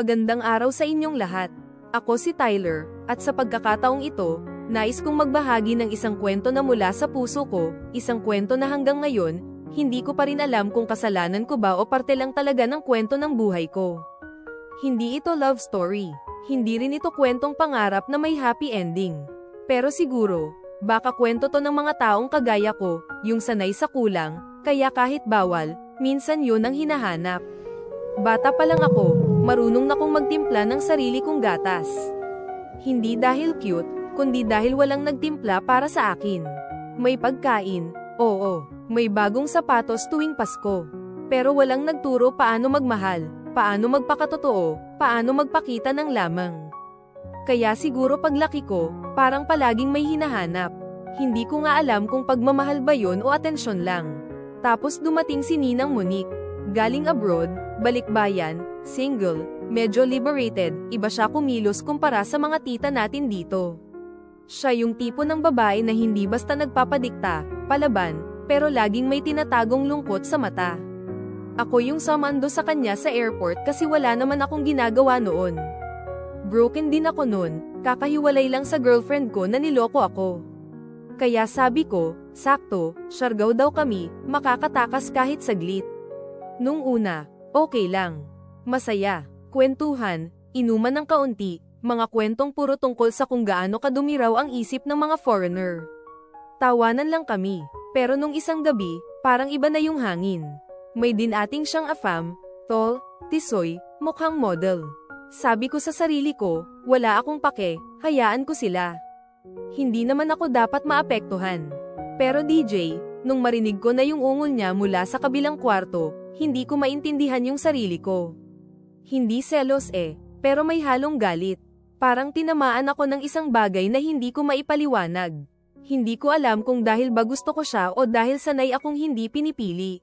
Magandang araw sa inyong lahat. Ako si Tyler, at sa pagkakataong ito, nais kong magbahagi ng isang kwento na mula sa puso ko, isang kwento na hanggang ngayon, hindi ko pa rin alam kung kasalanan ko ba o parte lang talaga ng kwento ng buhay ko. Hindi ito love story. Hindi rin ito kwentong pangarap na may happy ending. Pero siguro, baka kwento to ng mga taong kagaya ko, yung sanay sa kulang, kaya kahit bawal, minsan yun ang hinahanap. Bata pa lang ako, marunong na kong magtimpla ng sarili kong gatas. Hindi dahil cute, kundi dahil walang nagtimpla para sa akin. May pagkain, oo, may bagong sapatos tuwing Pasko. Pero walang nagturo paano magmahal, paano magpakatotoo, paano magpakita ng lamang. Kaya siguro paglaki ko, parang palaging may hinahanap. Hindi ko nga alam kung pagmamahal ba yon o atensyon lang. Tapos dumating si Ninang Monique. Galing abroad, balikbayan, single, medyo liberated, iba siya kumilos kumpara sa mga tita natin dito. Siya yung tipo ng babae na hindi basta nagpapadikta, palaban, pero laging may tinatagong lungkot sa mata. Ako yung samando sa kanya sa airport kasi wala naman akong ginagawa noon. Broken din ako noon, kakahiwalay lang sa girlfriend ko na niloko ako. Kaya sabi ko, sakto, syargaw daw kami, makakatakas kahit saglit. Nung una, okay lang. Masaya, kwentuhan, inuman ng kaunti, mga kwentong puro tungkol sa kung gaano kadumi raw ang isip ng mga foreigner. Tawanan lang kami, pero nung isang gabi, parang iba na yung hangin. May din ating siyang afam, tall, tisoy, mukhang model. Sabi ko sa sarili ko, wala akong pake, hayaan ko sila. Hindi naman ako dapat maapektuhan. Pero DJ, nung marinig ko na yung ungol niya mula sa kabilang kwarto, hindi ko maintindihan yung sarili ko. Hindi selos eh, pero may halong galit. Parang tinamaan ako ng isang bagay na hindi ko maipaliwanag. Hindi ko alam kung dahil ba gusto ko siya o dahil sanay akong hindi pinipili.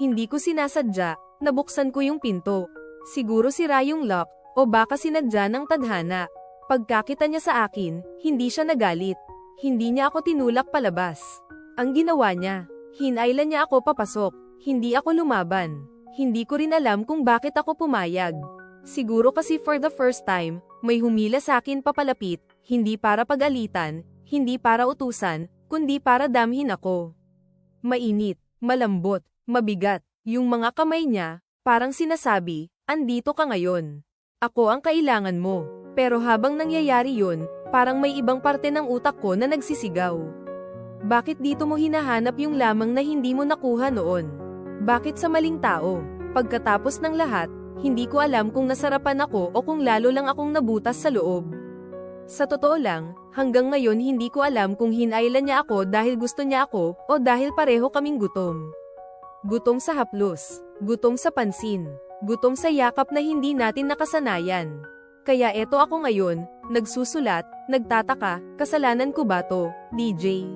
Hindi ko sinasadya, nabuksan ko yung pinto. Siguro sira yung lock, o baka sinadya ng tadhana. Pagkakita niya sa akin, hindi siya nagalit. Hindi niya ako tinulak palabas. Ang ginawa niya, hinailan niya ako papasok. Hindi ako lumaban. Hindi ko rin alam kung bakit ako pumayag. Siguro kasi for the first time, may humila sa akin papalapit, hindi para pagalitan, hindi para utusan, kundi para damhin ako. Mainit, malambot, mabigat, yung mga kamay niya, parang sinasabi, andito ka ngayon. Ako ang kailangan mo. Pero habang nangyayari yun, parang may ibang parte ng utak ko na nagsisigaw. Bakit dito mo hinahanap yung lamang na hindi mo nakuha noon? Bakit sa maling tao? Pagkatapos ng lahat, hindi ko alam kung nasarapan ako o kung lalo lang akong nabutas sa loob. Sa totoo lang, hanggang ngayon hindi ko alam kung hinailan niya ako dahil gusto niya ako o dahil pareho kaming gutom. Gutom sa haplos, gutom sa pansin, gutom sa yakap na hindi natin nakasanayan. Kaya eto ako ngayon, nagsusulat, nagtataka, kasalanan ko ba to, DJ?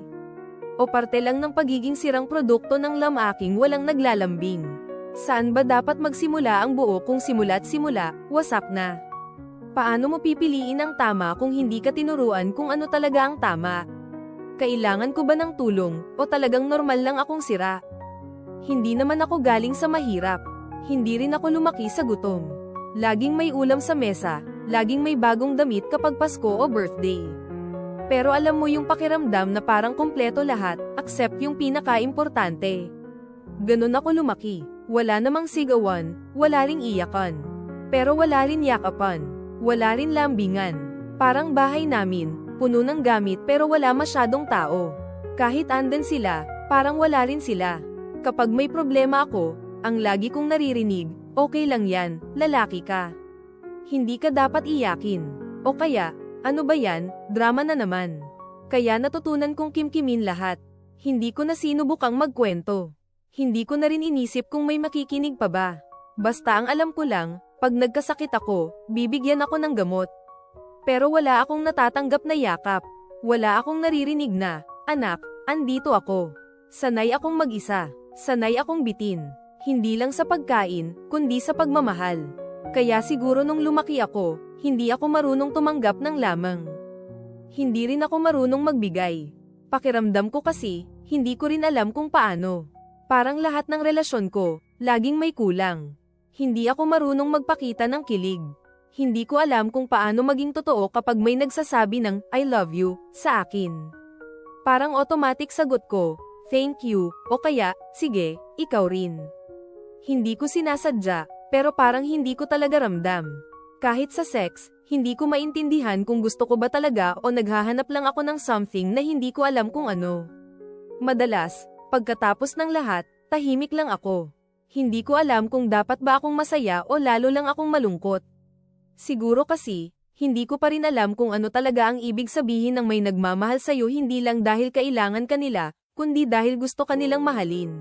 O parte lang ng pagiging sirang produkto ng lamaking walang naglalambing. Saan ba dapat magsimula ang buo kung simula't simula, wasak na? Paano mo pipiliin ang tama kung hindi ka tinuruan kung ano talaga ang tama? Kailangan ko ba ng tulong, o talagang normal lang akong sira? Hindi naman ako galing sa mahirap. Hindi rin ako lumaki sa gutom. Laging may ulam sa mesa, laging may bagong damit kapag Pasko o birthday. Pero alam mo yung pakiramdam na parang kompleto lahat, except yung pinaka-importante. Ganon ako lumaki, wala namang sigawan, wala ring iyakan. Pero wala rin yakapan, wala rin lambingan. Parang bahay namin, puno ng gamit pero wala masyadong tao. Kahit andun sila, parang wala rin sila. Kapag may problema ako, ang lagi kong naririnig, okay lang yan, lalaki ka hindi ka dapat iyakin. O kaya, ano ba yan, drama na naman. Kaya natutunan kong kimkimin lahat. Hindi ko na sinubukang magkwento. Hindi ko na rin inisip kung may makikinig pa ba. Basta ang alam ko lang, pag nagkasakit ako, bibigyan ako ng gamot. Pero wala akong natatanggap na yakap. Wala akong naririnig na, anak, andito ako. Sanay akong mag-isa. Sanay akong bitin. Hindi lang sa pagkain, kundi sa pagmamahal. Kaya siguro nung lumaki ako, hindi ako marunong tumanggap ng lamang. Hindi rin ako marunong magbigay. Pakiramdam ko kasi, hindi ko rin alam kung paano. Parang lahat ng relasyon ko, laging may kulang. Hindi ako marunong magpakita ng kilig. Hindi ko alam kung paano maging totoo kapag may nagsasabi ng I love you sa akin. Parang automatic sagot ko, thank you, o kaya, sige, ikaw rin. Hindi ko sinasadya, pero parang hindi ko talaga ramdam. Kahit sa sex, hindi ko maintindihan kung gusto ko ba talaga o naghahanap lang ako ng something na hindi ko alam kung ano. Madalas, pagkatapos ng lahat, tahimik lang ako. Hindi ko alam kung dapat ba akong masaya o lalo lang akong malungkot. Siguro kasi, hindi ko pa rin alam kung ano talaga ang ibig sabihin ng may nagmamahal sa'yo hindi lang dahil kailangan kanila, kundi dahil gusto kanilang mahalin.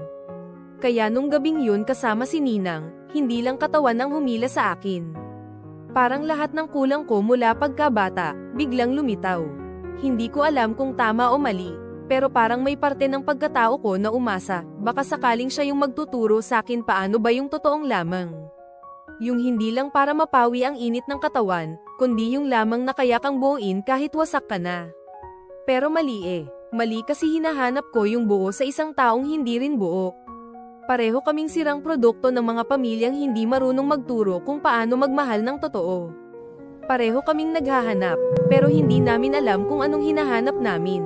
Kaya nung gabing yun kasama si Ninang, hindi lang katawan ang humila sa akin. Parang lahat ng kulang ko mula pagkabata, biglang lumitaw. Hindi ko alam kung tama o mali, pero parang may parte ng pagkatao ko na umasa, baka sakaling siya yung magtuturo sa akin paano ba yung totoong lamang. Yung hindi lang para mapawi ang init ng katawan, kundi yung lamang na kaya kang buuin kahit wasak ka na. Pero mali eh, mali kasi hinahanap ko yung buo sa isang taong hindi rin buo. Pareho kaming sirang produkto ng mga pamilyang hindi marunong magturo kung paano magmahal ng totoo. Pareho kaming naghahanap, pero hindi namin alam kung anong hinahanap namin.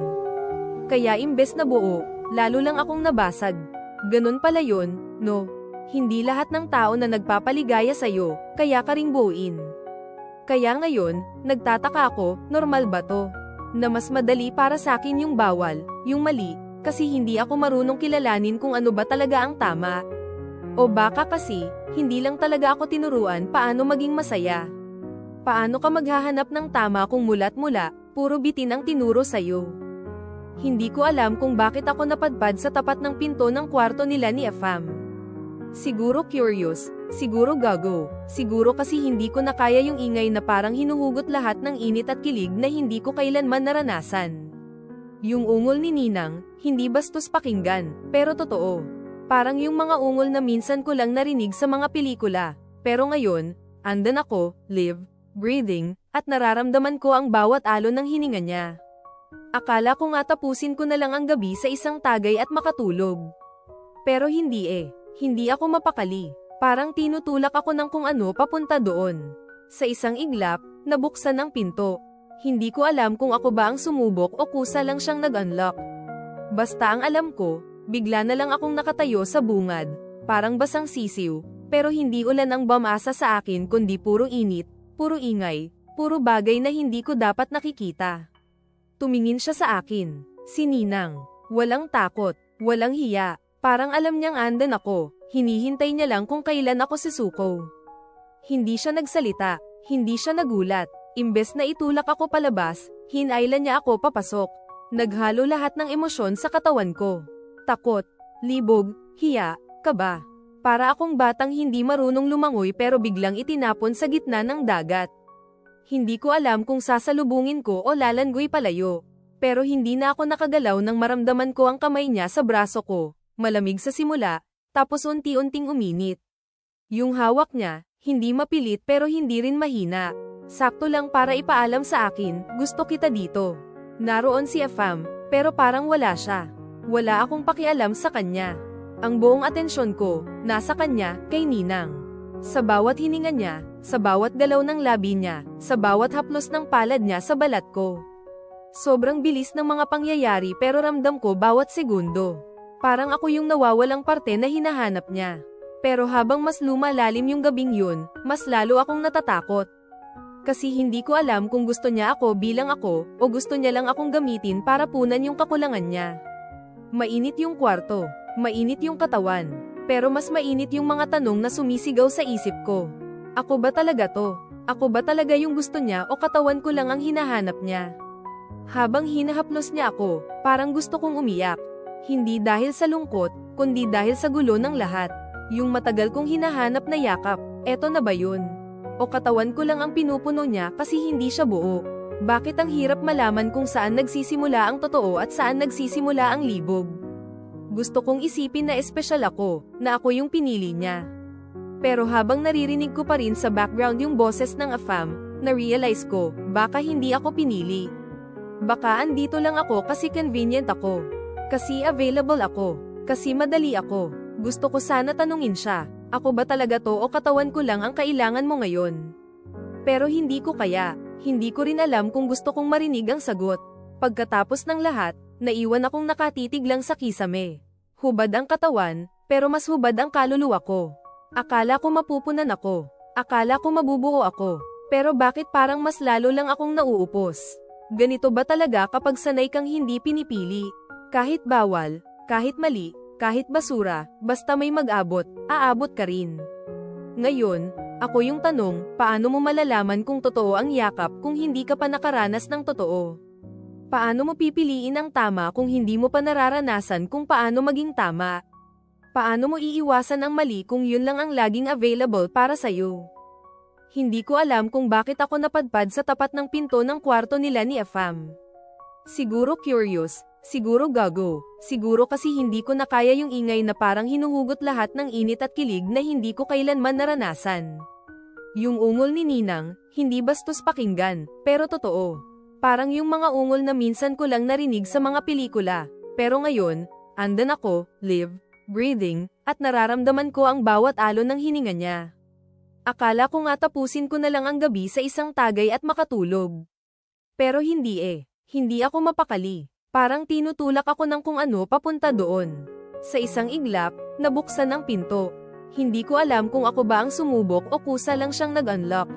Kaya imbes na buo, lalo lang akong nabasag. Ganun pala yun, no? Hindi lahat ng tao na nagpapaligaya sa'yo, kaya ka ring buuin. Kaya ngayon, nagtataka ako, normal ba to? Na mas madali para sa akin yung bawal, yung mali, kasi hindi ako marunong kilalanin kung ano ba talaga ang tama. O baka kasi, hindi lang talaga ako tinuruan paano maging masaya. Paano ka maghahanap ng tama kung mulat mula, puro bitin ang tinuro sa'yo. Hindi ko alam kung bakit ako napadpad sa tapat ng pinto ng kwarto nila ni Afam. Siguro curious, siguro gago, siguro kasi hindi ko na kaya yung ingay na parang hinuhugot lahat ng init at kilig na hindi ko kailanman naranasan. Yung ungol ni Ninang, hindi bastos pakinggan, pero totoo. Parang yung mga ungol na minsan ko lang narinig sa mga pelikula. Pero ngayon, andan ako, live, breathing, at nararamdaman ko ang bawat alon ng hininga niya. Akala ko nga tapusin ko na lang ang gabi sa isang tagay at makatulog. Pero hindi eh. Hindi ako mapakali. Parang tinutulak ako ng kung ano papunta doon. Sa isang iglap, nabuksan ang pinto. Hindi ko alam kung ako ba ang sumubok o kusa lang siyang nag-unlock. Basta ang alam ko, bigla na lang akong nakatayo sa bungad. Parang basang sisiw, pero hindi ulan ang bamasa sa akin kundi puro init, puro ingay, puro bagay na hindi ko dapat nakikita. Tumingin siya sa akin. Si Ninang. Walang takot. Walang hiya. Parang alam niyang andan ako. Hinihintay niya lang kung kailan ako susuko. Hindi siya nagsalita. Hindi siya nagulat. Imbes na itulak ako palabas, hinailan niya ako papasok. Naghalo lahat ng emosyon sa katawan ko. Takot, libog, hiya, kaba. Para akong batang hindi marunong lumangoy pero biglang itinapon sa gitna ng dagat. Hindi ko alam kung sasalubungin ko o lalangoy palayo. Pero hindi na ako nakagalaw nang maramdaman ko ang kamay niya sa braso ko, malamig sa simula, tapos unti-unting uminit. Yung hawak niya, hindi mapilit pero hindi rin mahina. Sakto lang para ipaalam sa akin, gusto kita dito. Naroon si Afam, pero parang wala siya. Wala akong pakialam sa kanya. Ang buong atensyon ko, nasa kanya, kay Ninang. Sa bawat hininga niya, sa bawat galaw ng labi niya, sa bawat haplos ng palad niya sa balat ko. Sobrang bilis ng mga pangyayari pero ramdam ko bawat segundo. Parang ako yung nawawalang parte na hinahanap niya. Pero habang mas lumalalim yung gabing yun, mas lalo akong natatakot. Kasi hindi ko alam kung gusto niya ako bilang ako, o gusto niya lang akong gamitin para punan yung kakulangan niya. Mainit yung kwarto, mainit yung katawan, pero mas mainit yung mga tanong na sumisigaw sa isip ko. Ako ba talaga to? Ako ba talaga yung gusto niya o katawan ko lang ang hinahanap niya? Habang hinahaplos niya ako, parang gusto kong umiyak. Hindi dahil sa lungkot, kundi dahil sa gulo ng lahat. Yung matagal kong hinahanap na yakap, eto na ba yun? O katawan ko lang ang pinupuno niya kasi hindi siya buo. Bakit ang hirap malaman kung saan nagsisimula ang totoo at saan nagsisimula ang libog? Gusto kong isipin na espesyal ako, na ako yung pinili niya. Pero habang naririnig ko pa rin sa background yung boses ng AFAM, na-realize ko, baka hindi ako pinili. Baka andito lang ako kasi convenient ako. Kasi available ako. Kasi madali ako. Gusto ko sana tanungin siya, Ako ba talaga to o katawan ko lang ang kailangan mo ngayon? Pero hindi ko kaya, hindi ko rin alam kung gusto kong marinig ang sagot. Pagkatapos ng lahat, naiwan akong nakatitig lang sa kisame. Hubad ang katawan, pero mas hubad ang kaluluwa ko. Akala ko mapupunan ako. Akala ko mabubuo ako. Pero bakit parang mas lalo lang akong nauupos? Ganito ba talaga kapag sanay kang hindi pinipili? Kahit bawal, kahit mali, kahit basura, basta may mag-abot, aabot ka rin. Ngayon, ako yung tanong, paano mo malalaman kung totoo ang yakap kung hindi ka pa nakaranas ng totoo? Paano mo pipiliin ang tama kung hindi mo pa nararanasan kung paano maging tama? Paano mo iiwasan ang mali kung yun lang ang laging available para sa'yo? Hindi ko alam kung bakit ako napadpad sa tapat ng pinto ng kwarto nila ni Afam. Siguro curious, siguro gago, siguro kasi hindi ko na kaya yung ingay na parang hinuhugot lahat ng init at kilig na hindi ko kailanman naranasan. Yung ungol ni Ninang, hindi bastos pakinggan, pero totoo. Parang yung mga ungol na minsan ko lang narinig sa mga pelikula, pero ngayon, andan ako, live, breathing, at nararamdaman ko ang bawat alon ng hininga niya. Akala ko nga tapusin ko na lang ang gabi sa isang tagay at makatulog. Pero hindi eh. Hindi ako mapakali. Parang tinutulak ako ng kung ano papunta doon. Sa isang iglap, nabuksan ang pinto. Hindi ko alam kung ako ba ang sumubok o kusa lang siyang nag-unlock.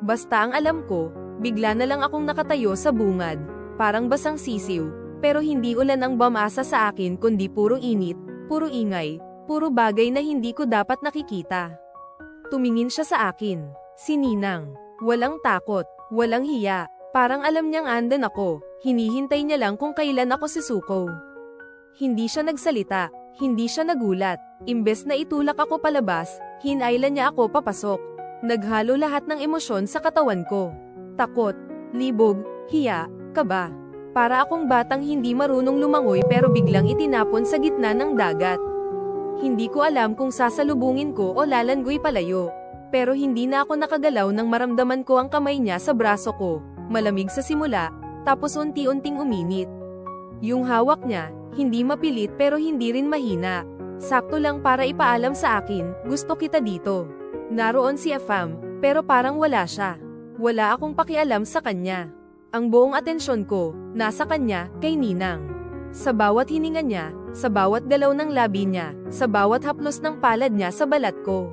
Basta ang alam ko, bigla na lang akong nakatayo sa bungad. Parang basang sisiw, pero hindi ulan ang bamasa sa akin kundi puro init, puro ingay, puro bagay na hindi ko dapat nakikita. Tumingin siya sa akin. Si Ninang. Walang takot, walang hiya, Parang alam niyang andan ako, hinihintay niya lang kung kailan ako susuko. Hindi siya nagsalita, hindi siya nagulat, imbes na itulak ako palabas, hinailan niya ako papasok. Naghalo lahat ng emosyon sa katawan ko. Takot, libog, hiya, kaba. Para akong batang hindi marunong lumangoy pero biglang itinapon sa gitna ng dagat. Hindi ko alam kung sasalubungin ko o lalanggoy palayo. Pero hindi na ako nakagalaw nang maramdaman ko ang kamay niya sa braso ko, malamig sa simula, tapos unti-unting uminit. Yung hawak niya, hindi mapilit pero hindi rin mahina. Sakto lang para ipaalam sa akin, gusto kita dito. Naroon si Afam, pero parang wala siya. Wala akong pakialam sa kanya. Ang buong atensyon ko, nasa kanya, kay Ninang. Sa bawat hininga niya, sa bawat galaw ng labi niya, sa bawat haplos ng palad niya sa balat ko.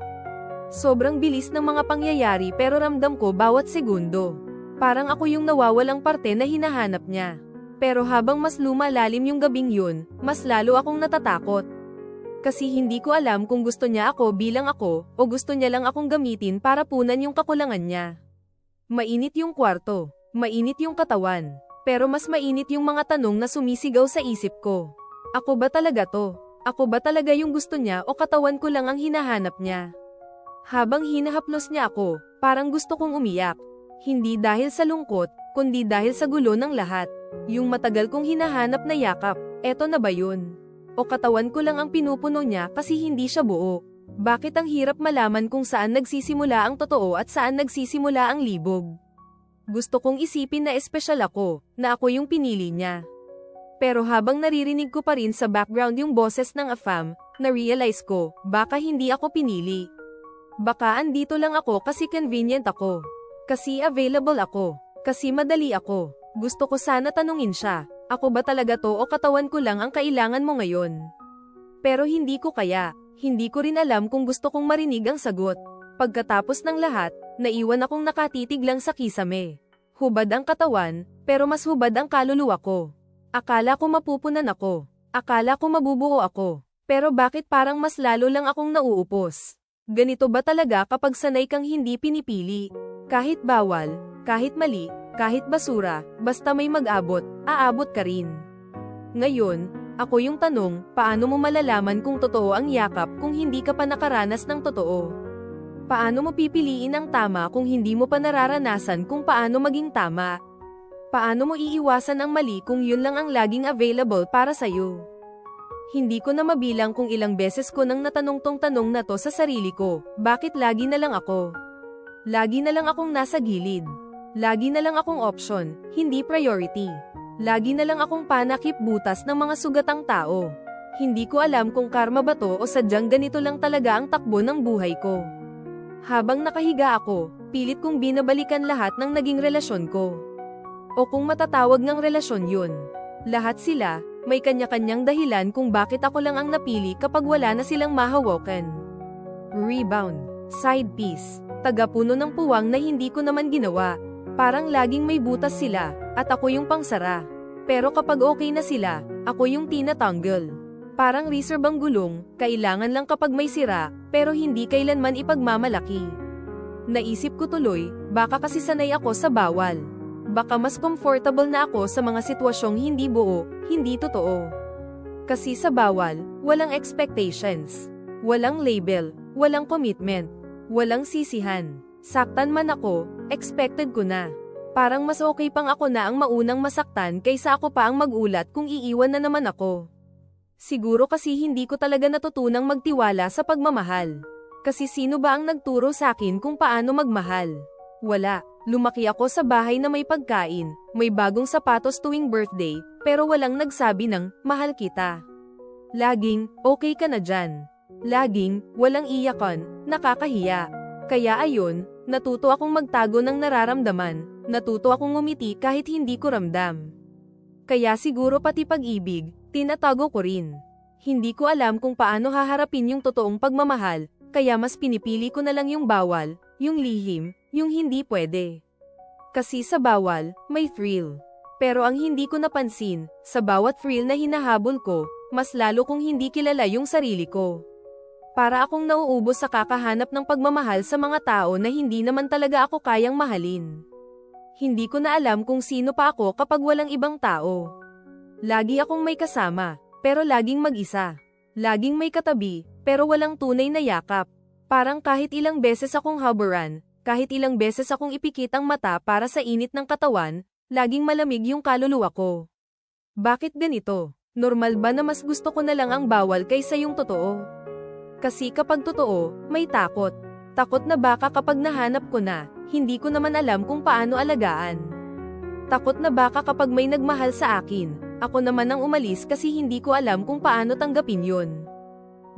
Sobrang bilis ng mga pangyayari pero ramdam ko bawat segundo. Parang ako yung nawawalang parte na hinahanap niya. Pero habang mas lumalalim yung gabing yun, mas lalo akong natatakot. Kasi hindi ko alam kung gusto niya ako bilang ako, o gusto niya lang akong gamitin para punan yung kakulangan niya. Mainit yung kwarto, mainit yung katawan, pero mas mainit yung mga tanong na sumisigaw sa isip ko. Ako ba talaga to? Ako ba talaga yung gusto niya o katawan ko lang ang hinahanap niya? Habang hinahaplos niya ako, parang gusto kong umiyak, hindi dahil sa lungkot, kundi dahil sa gulo ng lahat. Yung matagal kong hinahanap na yakap, eto na ba yun? O katawan ko lang ang pinupuno niya kasi hindi siya buo. Bakit ang hirap malaman kung saan nagsisimula ang totoo at saan nagsisimula ang libog? Gusto kong isipin na espesyal ako, na ako yung pinili niya. Pero habang naririnig ko pa rin sa background yung boses ng AFAM, na-realize ko, baka hindi ako pinili. Baka andito lang ako kasi convenient ako. Kasi available ako. Kasi madali ako. Gusto ko sana tanungin siya, ako ba talaga to o katawan ko lang ang kailangan mo ngayon? Pero hindi ko kaya, hindi ko rin alam kung gusto kong marinig ang sagot. Pagkatapos ng lahat, naiwan akong nakatitig lang sa kisame. Hubad ang katawan, pero mas hubad ang kaluluwa ko. Akala ko mapupunan ako. Akala ko mabubuo ako. Pero bakit parang mas lalo lang akong nauupos? Ganito ba talaga kapag sanay kang hindi pinipili? Kahit bawal, kahit mali, kahit basura, basta may mag-abot, aabot ka rin. Ngayon, ako yung tanong, paano mo malalaman kung totoo ang yakap kung hindi ka pa nakaranas ng totoo? Paano mo pipiliin ang tama kung hindi mo pa nararanasan kung paano maging tama? Paano mo iiwasan ang mali kung yun lang ang laging available para sa'yo? Hindi ko na mabilang kung ilang beses ko nang natanong tong tanong na to sa sarili ko, bakit lagi na lang ako? Lagi na lang akong nasa gilid. Lagi na lang akong option, hindi priority. Lagi na lang akong panakip butas ng mga sugatang tao. Hindi ko alam kung karma ba to o sadyang ganito lang talaga ang takbo ng buhay ko. Habang nakahiga ako, pilit kong binabalikan lahat ng naging relasyon ko. O kung matatawag ng relasyon yun. Lahat sila, may kanya-kanyang dahilan kung bakit ako lang ang napili kapag wala na silang mahawakan. Rebound, side piece, tagapuno ng puwang na hindi ko naman ginawa. Parang laging may butas sila, at ako yung pangsara. Pero kapag okay na sila, ako yung tinatanggal. Parang reserbang gulong, kailangan lang kapag may sira, pero hindi kailanman ipagmamalaki. Naisip ko tuloy, baka kasi sanay ako sa bawal. Baka mas comfortable na ako sa mga sitwasyong hindi buo, hindi totoo. Kasi sa bawal, walang expectations. Walang label, walang commitment, walang sisihan. Saktan man ako, expected ko na. Parang mas okay pang ako na ang maunang masaktan kaysa ako pa ang magulat kung iiwan na naman ako. Siguro kasi hindi ko talaga natutunang magtiwala sa pagmamahal. Kasi sino ba ang nagturo sa akin kung paano magmahal? Wala. Lumaki ako sa bahay na may pagkain, may bagong sapatos tuwing birthday, pero walang nagsabi ng, mahal kita. Laging, okay ka na dyan. Laging, walang iyakan, nakakahiya. Kaya ayun, natuto akong magtago ng nararamdaman, natuto akong ngumiti kahit hindi ko ramdam. Kaya siguro pati pag-ibig, tinatago ko rin. Hindi ko alam kung paano haharapin yung totoong pagmamahal, kaya mas pinipili ko na lang yung bawal, yung lihim, yung hindi pwede. Kasi sa bawal, may thrill. Pero ang hindi ko napansin, sa bawat thrill na hinahabol ko, mas lalo kong hindi kilala yung sarili ko. Para akong nauubos sa kakahanap ng pagmamahal sa mga tao na hindi naman talaga ako kayang mahalin. Hindi ko na alam kung sino pa ako kapag walang ibang tao. Lagi akong may kasama, pero laging mag-isa. Laging may katabi, pero walang tunay na yakap. Parang kahit ilang beses akong haburan, kahit ilang beses akong ipikit ang mata para sa init ng katawan, laging malamig yung kaluluwa ko. Bakit ganito? Normal ba na mas gusto ko na lang ang bawal kaysa yung totoo? Kasi kapag totoo, may takot. Takot na baka kapag nahanap ko na, hindi ko naman alam kung paano alagaan. Takot na baka kapag may nagmahal sa akin, ako naman ang umalis kasi hindi ko alam kung paano tanggapin yun.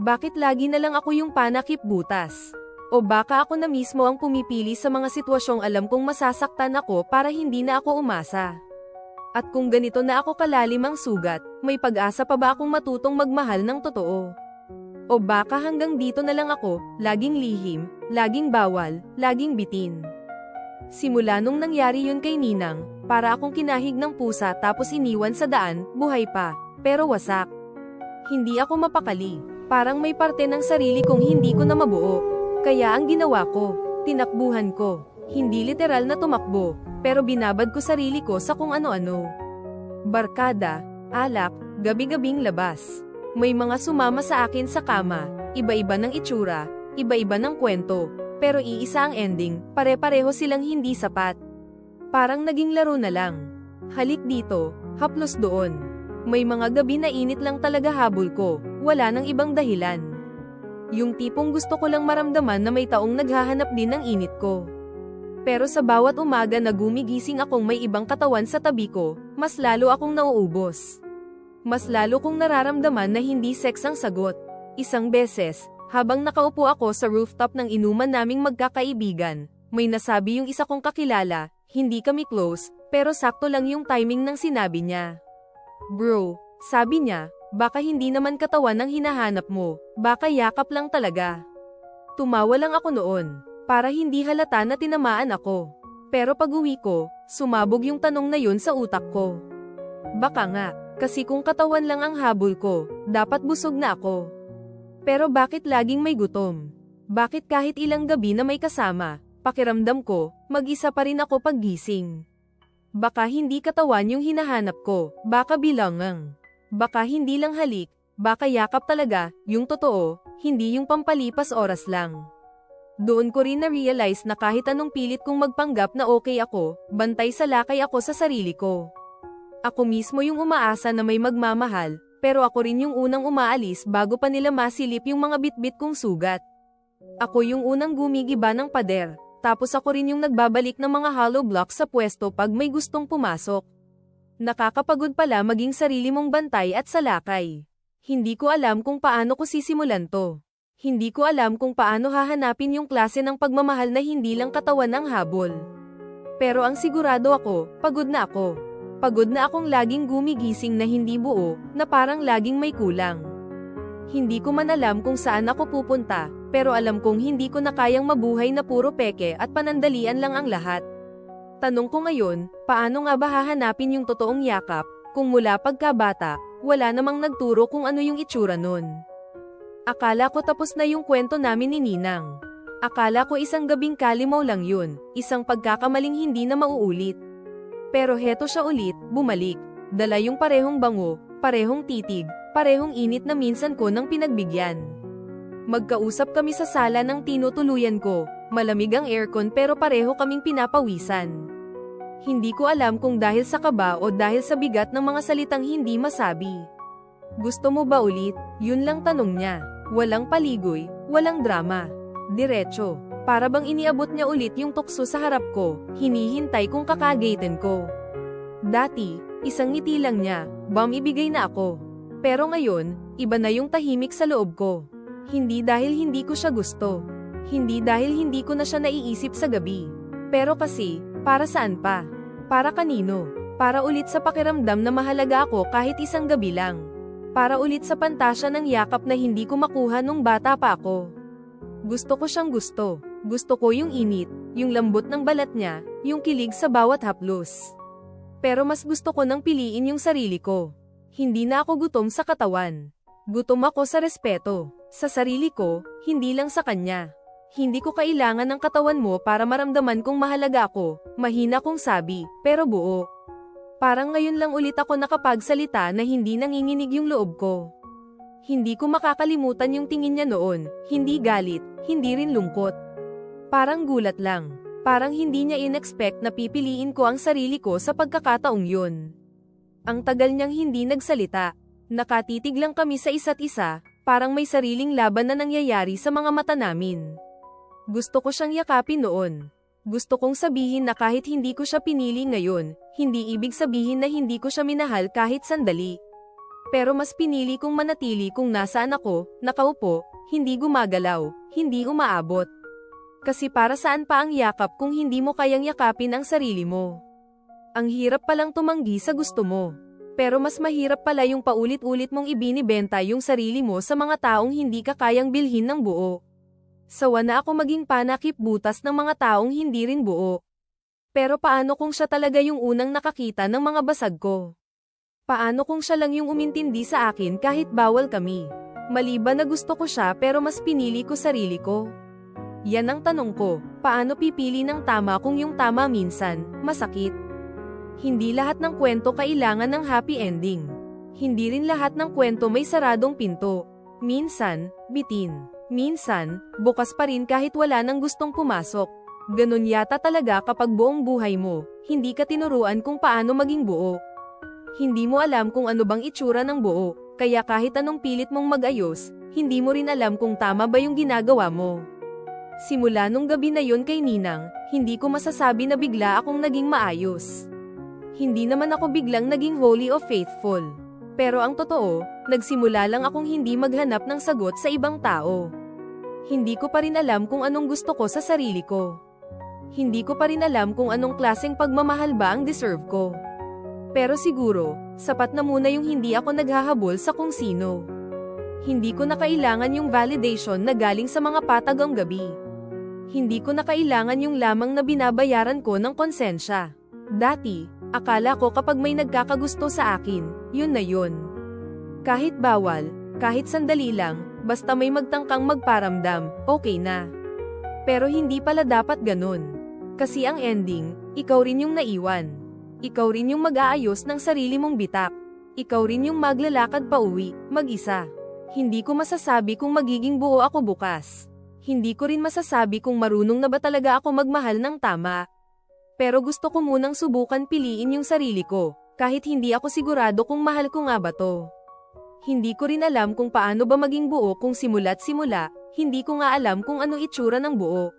Bakit lagi na lang ako yung panakip butas? O baka ako na mismo ang pumipili sa mga sitwasyong alam kong masasaktan ako para hindi na ako umasa. At kung ganito na ako kalalim ang sugat, may pag-asa pa ba akong matutong magmahal ng totoo? O baka hanggang dito na lang ako, laging lihim, laging bawal, laging bitin. Simula nung nangyari yun kay Ninang, para akong kinahig ng pusa tapos iniwan sa daan, buhay pa, pero wasak. Hindi ako mapakali, parang may parte ng sarili kong hindi ko na mabuo. Kaya ang ginawa ko, tinakbuhan ko. Hindi literal na tumakbo, pero binabad ko sarili ko sa kung ano-ano. Barkada, alak, gabi-gabing labas. May mga sumama sa akin sa kama, iba-iba ng itsura, iba-iba ng kwento, pero iisa ang ending, pare-pareho silang hindi sapat. Parang naging laro na lang. Halik dito, haplos doon. May mga gabi na init lang talaga habol ko, wala nang ibang dahilan. Yung tipong gusto ko lang maramdaman na may taong naghahanap din ng init ko. Pero sa bawat umaga na gumigising akong may ibang katawan sa tabi ko, mas lalo akong nauubos. Mas lalo kong nararamdaman na hindi sex ang sagot. Isang beses, habang nakaupo ako sa rooftop ng inuman naming magkakaibigan, may nasabi yung isa kong kakilala, hindi kami close, pero sakto lang yung timing ng sinabi niya. Bro, sabi niya, baka hindi naman katawan ang hinahanap mo, baka yakap lang talaga. Tumawa lang ako noon, para hindi halata na tinamaan ako. Pero pag uwi ko, sumabog yung tanong na yun sa utak ko. Baka nga, kasi kung katawan lang ang habol ko, dapat busog na ako. Pero bakit laging may gutom? Bakit kahit ilang gabi na may kasama, pakiramdam ko, mag-isa pa rin ako paggising? Baka hindi katawan yung hinahanap ko, baka bilangang. Baka hindi lang halik, baka yakap talaga, yung totoo, hindi yung pampalipas oras lang. Doon ko rin na-realize na kahit anong pilit kong magpanggap na okay ako, bantay sa lakay ako sa sarili ko. Ako mismo yung umaasa na may magmamahal, pero ako rin yung unang umaalis bago pa nila masilip yung mga bitbit kong sugat. Ako yung unang gumigiba ng pader, tapos ako rin yung nagbabalik ng mga hollow blocks sa pwesto pag may gustong pumasok. Nakakapagod pala maging sarili mong bantay at salakay. Hindi ko alam kung paano ko sisimulan to. Hindi ko alam kung paano hahanapin yung klase ng pagmamahal na hindi lang katawan ang habol. Pero ang sigurado ako, pagod na ako. Pagod na akong laging gumigising na hindi buo, na parang laging may kulang. Hindi ko man alam kung saan ako pupunta, pero alam kong hindi ko na kayang mabuhay na puro peke at panandalian lang ang lahat. Tanong ko ngayon, paano nga ba hahanapin yung totoong yakap, kung mula pagkabata, wala namang nagturo kung ano yung itsura nun. Akala ko tapos na yung kwento namin ni Ninang. Akala ko isang gabing kalimaw lang yun, isang pagkakamaling hindi na mauulit. Pero heto siya ulit, bumalik. Dala yung parehong bango, parehong titig, parehong init na minsan ko nang pinagbigyan. Magkausap kami sa sala ng tinutuluyan ko, malamig ang aircon pero pareho kaming pinapawisan. Hindi ko alam kung dahil sa kaba o dahil sa bigat ng mga salitang hindi masabi. Gusto mo ba ulit? Yun lang tanong niya. Walang paligoy, walang drama. Diretso. Para bang iniabot niya ulit yung tukso sa harap ko, hinihintay kung kakagaten ko. Dati, isang ngiti lang niya, bam ibigay na ako. Pero ngayon, iba na yung tahimik sa loob ko. Hindi dahil hindi ko siya gusto. Hindi dahil hindi ko na siya naiisip sa gabi. Pero kasi, para saan pa? Para kanino? Para ulit sa pakiramdam na mahalaga ako kahit isang gabi lang. Para ulit sa pantasya ng yakap na hindi ko makuha nung bata pa ako. Gusto ko siyang gusto. Gusto ko yung init, yung lambot ng balat niya, yung kilig sa bawat haplos. Pero mas gusto ko nang piliin yung sarili ko. Hindi na ako gutom sa katawan. Gutom ako sa respeto. Sa sarili ko, hindi lang sa kanya. Hindi ko kailangan ng katawan mo para maramdaman kong mahalaga ako, mahina kong sabi, pero buo. Parang ngayon lang ulit ako nakapagsalita na hindi nanginginig yung loob ko. Hindi ko makakalimutan yung tingin niya noon, hindi galit, hindi rin lungkot. Parang gulat lang. Parang hindi niya in-expect na pipiliin ko ang sarili ko sa pagkakataong yun. Ang tagal niyang hindi nagsalita. Nakatitig lang kami sa isa't isa, parang may sariling laban na nangyayari sa mga mata namin. Gusto ko siyang yakapin noon. Gusto kong sabihin na kahit hindi ko siya pinili ngayon, hindi ibig sabihin na hindi ko siya minahal kahit sandali. Pero mas pinili kong manatili kung nasaan ako, nakaupo, hindi gumagalaw, hindi umaabot. Kasi para saan pa ang yakap kung hindi mo kayang yakapin ang sarili mo? Ang hirap palang tumanggi sa gusto mo. Pero mas mahirap pala yung paulit-ulit mong ibinibenta yung sarili mo sa mga taong hindi ka kayang bilhin ng buo. Sawa na ako maging panakip butas ng mga taong hindi rin buo. Pero paano kung siya talaga yung unang nakakita ng mga basag ko? Paano kung siya lang yung umintindi sa akin kahit bawal kami? Maliban na gusto ko siya pero mas pinili ko sarili ko. Yan ang tanong ko, paano pipili ng tama kung yung tama minsan, masakit? Hindi lahat ng kwento kailangan ng happy ending. Hindi rin lahat ng kwento may saradong pinto. Minsan, bitin. Minsan, bukas pa rin kahit wala nang gustong pumasok. Ganon yata talaga kapag buong buhay mo, hindi ka tinuruan kung paano maging buo. Hindi mo alam kung ano bang itsura ng buo, kaya kahit anong pilit mong mag-ayos, hindi mo rin alam kung tama ba yung ginagawa mo. Simula nung gabi na yon kay Ninang, hindi ko masasabi na bigla akong naging maayos. Hindi naman ako biglang naging holy of faithful. Pero ang totoo, nagsimula lang akong hindi maghanap ng sagot sa ibang tao. Hindi ko pa rin alam kung anong gusto ko sa sarili ko. Hindi ko pa rin alam kung anong klaseng pagmamahal ba ang deserve ko. Pero siguro, sapat na muna yung hindi ako naghahabol sa kung sino. Hindi ko na kailangan yung validation na galing sa mga patagang gabi. Hindi ko na kailangan yung lamang na binabayaran ko ng konsensya. Dati, Akala ko kapag may nagkakagusto sa akin, yun na yun. Kahit bawal, kahit sandali lang, basta may magtangkang magparamdam, okay na. Pero hindi pala dapat ganun. Kasi ang ending, ikaw rin yung naiwan. Ikaw rin yung mag-aayos ng sarili mong bitak. Ikaw rin yung maglalakad pa uwi, mag-isa. Hindi ko masasabi kung magiging buo ako bukas. Hindi ko rin masasabi kung marunong na ba talaga ako magmahal ng tama. Pero gusto ko munang subukan piliin yung sarili ko, kahit hindi ako sigurado kung mahal ko nga ba to. Hindi ko rin alam kung paano ba maging buo kung simula't simula, hindi ko nga alam kung ano itsura ng buo.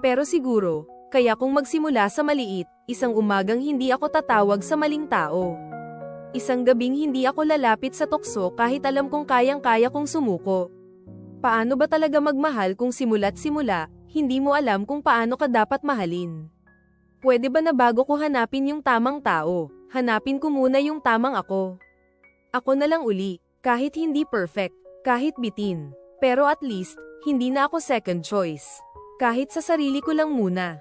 Pero siguro, kaya kung magsimula sa maliit, isang umagang hindi ako tatawag sa maling tao. Isang gabing hindi ako lalapit sa tukso kahit alam kong kayang-kaya kong sumuko. Paano ba talaga magmahal kung simula't simula, hindi mo alam kung paano ka dapat mahalin? Pwede ba na bago ko hanapin yung tamang tao, hanapin ko muna yung tamang ako? Ako na lang uli, kahit hindi perfect, kahit bitin. Pero at least, hindi na ako second choice. Kahit sa sarili ko lang muna.